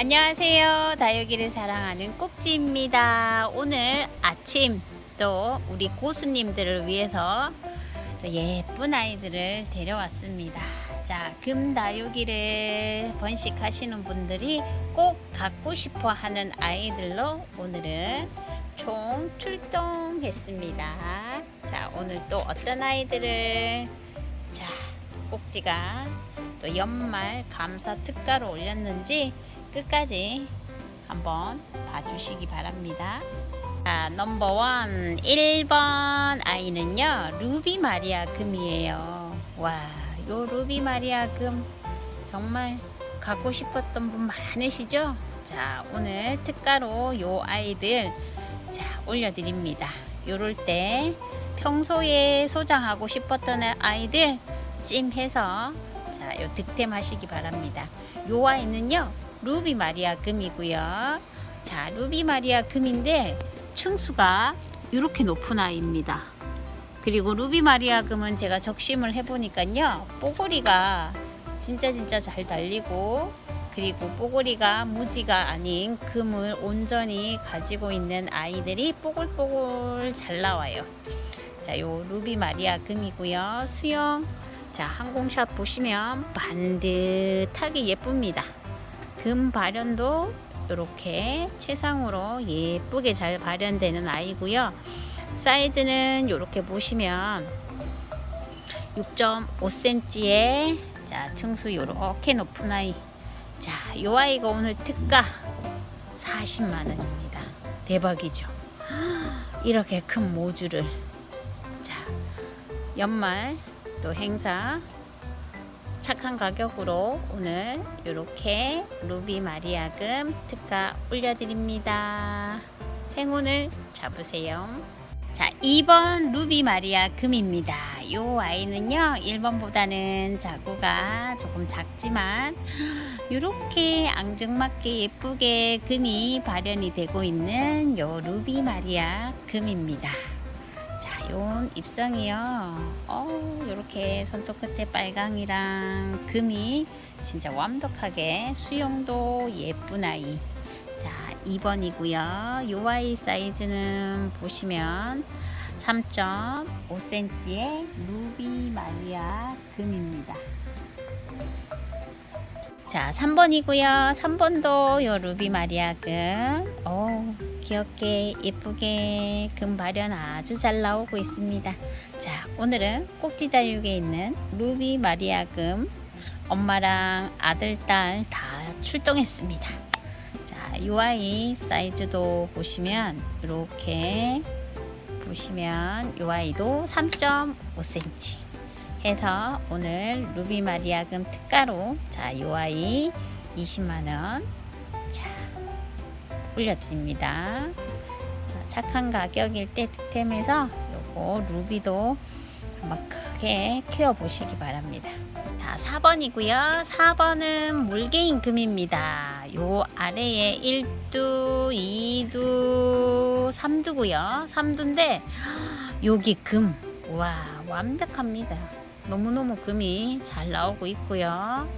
안녕하세요. 다육이를 사랑하는 꼭지입니다. 오늘 아침 또 우리 고수님들을 위해서 또 예쁜 아이들을 데려왔습니다. 자, 금 다육이를 번식하시는 분들이 꼭 갖고 싶어 하는 아이들로 오늘은 총 출동했습니다. 자, 오늘 또 어떤 아이들을 자, 꼭지가 또 연말 감사 특가로 올렸는지 끝까지 한번 봐주시기 바랍니다. 자, 넘버원 1번 아이는요 루비 마리아 금이에요. 와, 요 루비 마리아 금 정말 갖고 싶었던 분 많으시죠? 자, 오늘 특가로 요 아이들 자 올려드립니다. 요럴 때 평소에 소장하고 싶었던 아이들 찜해서 자, 요 득템하시기 바랍니다. 요 아이는요, 루비 마리아 금이고요. 자, 루비 마리아 금인데 층수가 이렇게 높은 아이입니다. 그리고 루비 마리아 금은 제가 적심을 해보니까요, 뽀고리가 진짜 진짜 잘 달리고 그리고 뽀고리가 무지가 아닌 금을 온전히 가지고 있는 아이들이 뽀글뽀글 잘 나와요. 자, 요 루비 마리아 금이고요. 수영 자, 항공샷 보시면 반듯하게 예쁩니다. 금 발현도 이렇게 최상으로 예쁘게 잘 발현되는 아이고요. 사이즈는 이렇게 보시면 6.5cm에 자, 층수 이렇게 높은 아이. 자, 요 아이가 오늘 특가 40만 원입니다. 대박이죠. 이렇게 큰 모주를 자, 연말 또 행사 착한 가격으로 오늘 이렇게 루비 마리아금 특가 올려드립니다. 행운을 잡으세요. 자, 2번 루비 마리아 금입니다. 요 아이는요, 1번보다는 자구가 조금 작지만, 이렇게 앙증맞게 예쁘게 금이 발현이 되고 있는 요 루비 마리아 금입니다. 자, 요 입성이요. 어, 요렇게 손톱 끝에 빨강이랑 금이 진짜 완벽하게 수영도 예쁜 아이. 자, 2번이고요. 요 아이 사이즈는 보시면 3.5cm의 루비 마리아 금입니다. 자, 3번이고요. 3번도 요 루비 마리아 금. 오, 귀엽게 예쁘게 금 발현 아주 잘 나오고 있습니다. 자, 오늘은 꼭지 다육에 있는 루비 마리아 금 엄마랑 아들, 딸 다 출동했습니다. 자, 요 아이 사이즈도 보시면 이렇게 보시면 요 아이도 3.5cm 해서 오늘 루비 마리아금 특가로 자, 요 아이 20만 원. 자, 올려드립니다. 자, 착한 가격일 때 득템해서 요거 루비도 한번 크게 키워 보시기 바랍니다. 자, 4번이고요. 4번은 물개인 금입니다. 요 아래에 1두, 2두, 3두고요. 3두인데 여기 금. 와, 완벽합니다. 너무너무 금이 잘 나오고 있고요.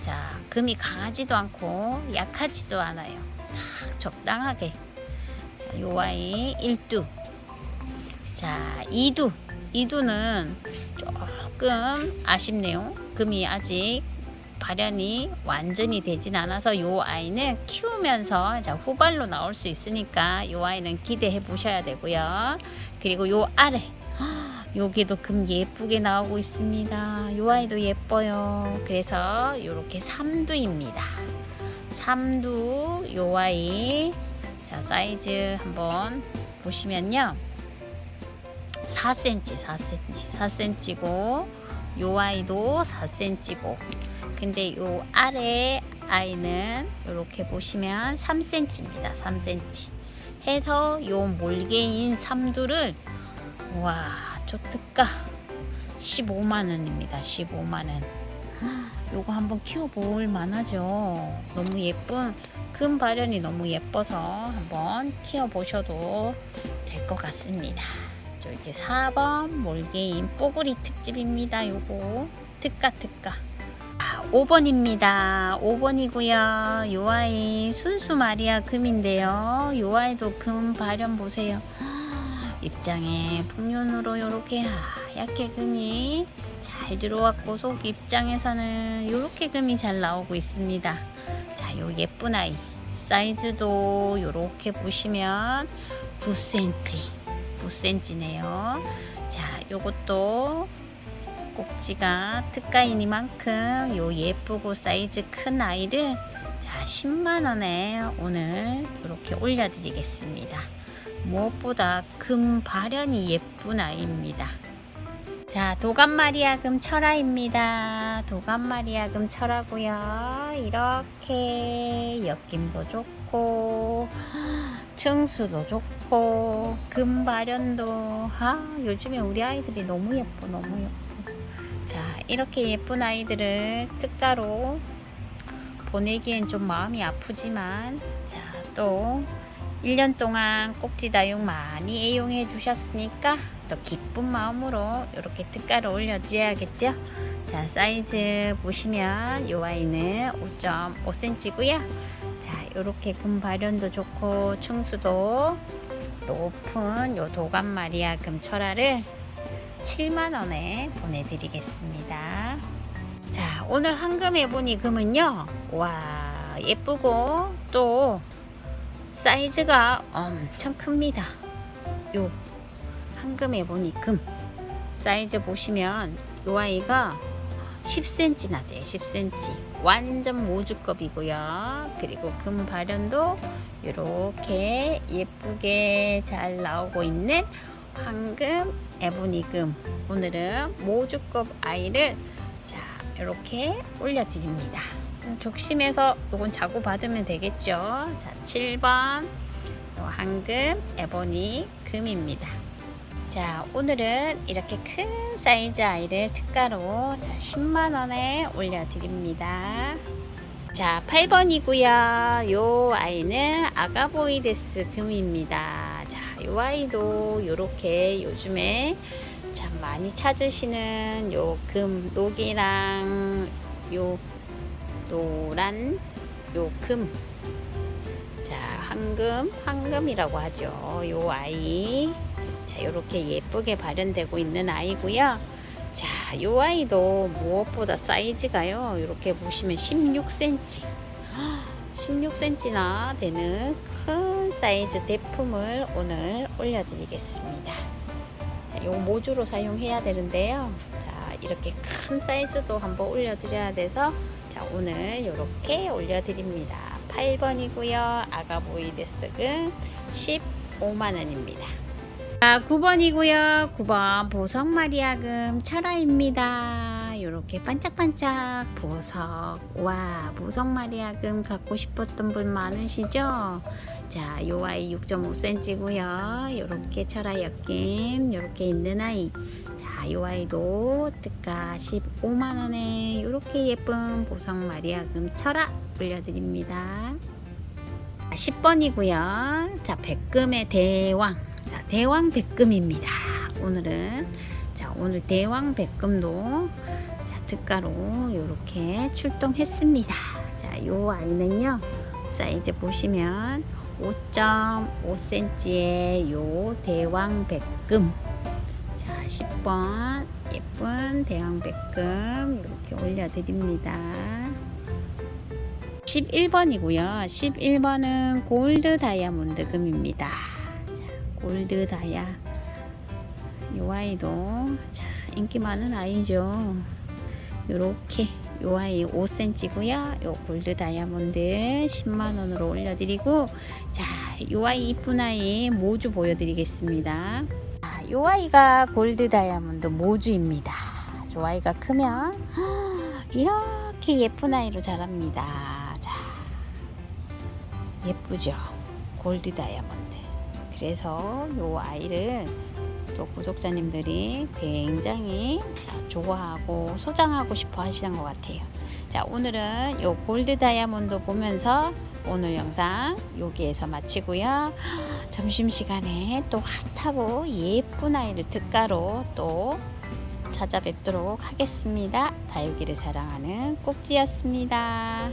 자, 금이 강하지도 않고 약하지도 않아요. 딱 적당하게. 요 아이 1두. 자, 2두. 2두는 조금 아쉽네요. 금이 아직 발현이 완전히 되진 않아서 요 아이는 키우면서 자, 후발로 나올 수 있으니까 요 아이는 기대해 보셔야 되고요. 그리고 요 아래 여기도 금 예쁘게 나오고 있습니다. 요 아이도 예뻐요. 그래서 이렇게 3두입니다. 3두 요 아이 자 사이즈 한번 보시면요. 4cm, 4cm, 4cm고 요 아이도 4cm고 근데 요 아래 아이는 이렇게 보시면 3cm입니다. 3cm 해서 요 몰개인 3두를 와, 저 특가 15만 원입니다. 15만 원. 요거 한번 키워볼 만하죠. 너무 예쁜 큰 발현이 너무 예뻐서 한번 키워보셔도 될 것 같습니다. 저 이렇게 4번 몰개인 뽀글이 특집입니다. 요거 특가 특가. 아, 5번입니다. 5번이고요. 요 아이 순수 마리아 금인데요. 요 아이도 금 발현 보세요. 입장에 풍륜으로 이렇게 하얗게 금이 잘 들어왔고 속 입장에서는 이렇게 금이 잘 나오고 있습니다. 자, 요 예쁜 아이 사이즈도 이렇게 보시면 9cm, 9cm네요. 자, 요것도 꼭지가 특가이니만큼 요 예쁘고 사이즈 큰 아이를 자 10만 원에 오늘 이렇게 올려드리겠습니다. 무엇보다 금 발현이 예쁜 아이입니다. 자 도감 마리아금 철화입니다. 도감 마리아금 철화고요. 이렇게 엮임도 좋고 층수도 좋고 금 발현도 아 요즘에 우리 아이들이 너무 예뻐 너무 예뻐. 자, 이렇게 예쁜 아이들을 특가로 보내기엔 좀 마음이 아프지만, 자, 또 1년 동안 꼭지 다육 많이 애용해 주셨으니까 또 기쁜 마음으로 이렇게 특가로 올려드려야겠죠? 자, 사이즈 보시면 이 아이는 5.5cm고요. 자, 이렇게 금 발현도 좋고 충수도 높은 요 도감 마리아 금 철화를 7만원에 보내드리겠습니다. 자, 오늘 황금 에보니 금은요, 와, 예쁘고 또 사이즈가 엄청 큽니다. 요 황금 에 보니 금 사이즈 보시면 요 아이가 10cm나 돼요. 10cm. 완전 모주급이고요. 그리고 금 발현도 이렇게 예쁘게 잘 나오고 있는 황금 에보니금 오늘은 모주급 아이를 자 이렇게 올려드립니다 적심해서 이건 자고 받으면 되겠죠? 자 7번. 황금 에보니 금입니다. 자 오늘은 이렇게 큰 사이즈 아이를 특가로 자 10만원에 올려드립니다. 자 8번이고요. 요 아이는 아가보이데스 금입니다. 자 요 아이도 요렇게 요즘에 참 많이 찾으시는 요 금 녹이랑 요 노란 요금 자 황금 황금이라고 하죠 요 아이 자 요렇게 예쁘게 발현되고 있는 아이고요 자, 요 아이도 무엇보다 사이즈가요. 이렇게 보시면 16cm. 16cm나 되는 큰 사이즈 대품을 오늘 올려드리겠습니다. 자, 요 모주로 사용해야 되는데요. 자, 이렇게 큰 사이즈도 한번 올려드려야 돼서 자, 오늘 이렇게 올려드립니다. 8번이고요. 아가보이 데스금 15만원입니다. 자, 9번이고요. 9번 보석 마리아금 철화입니다. 이렇게 반짝반짝 보석. 와, 보석 마리아금 갖고 싶었던 분 많으시죠? 자, 요 아이 6.5cm고요. 이렇게 철화 엮임 이렇게 있는 아이. 자, 요 아이도 특가 15만 원에 이렇게 예쁜 보석 마리아금 철화 올려드립니다. 10번이고요. 자, 백금의 대왕. 자, 대왕 백금입니다. 오늘은 자, 오늘 대왕 백금도 자, 특가로 이렇게 출동했습니다. 자, 요 아이는요. 사이즈 보시면 5.5cm의 요 대왕 백금. 자, 10번 예쁜 대왕 백금 이렇게 올려 드립니다. 11번이고요. 11번은 골드 다이아몬드 금입니다. 자, 골드 다이아. 이 아이도 자, 인기 많은 아이죠. 요렇게 요 아이 5cm고요. 요 골드 다이아몬드 10만 원으로 올려드리고 자, 요 아이 이쁜 아이 모주 보여드리겠습니다. 자, 요 아이가 골드 다이아몬드 모주입니다. 저 아이가 크면 이렇게 예쁜 아이로 자랍니다. 자, 예쁘죠? 골드 다이아몬드. 그래서 요 아이를 또 구독자님들이 굉장히 자, 좋아하고 소장하고 싶어 하시는 것 같아요. 자, 오늘은 요 골드 다이아몬드 보면서 오늘 영상 여기에서 마치고요. 점심시간에 또 핫하고 예쁜 아이를 특가로 또 찾아뵙도록 하겠습니다. 다육이를 사랑하는 꼭지였습니다.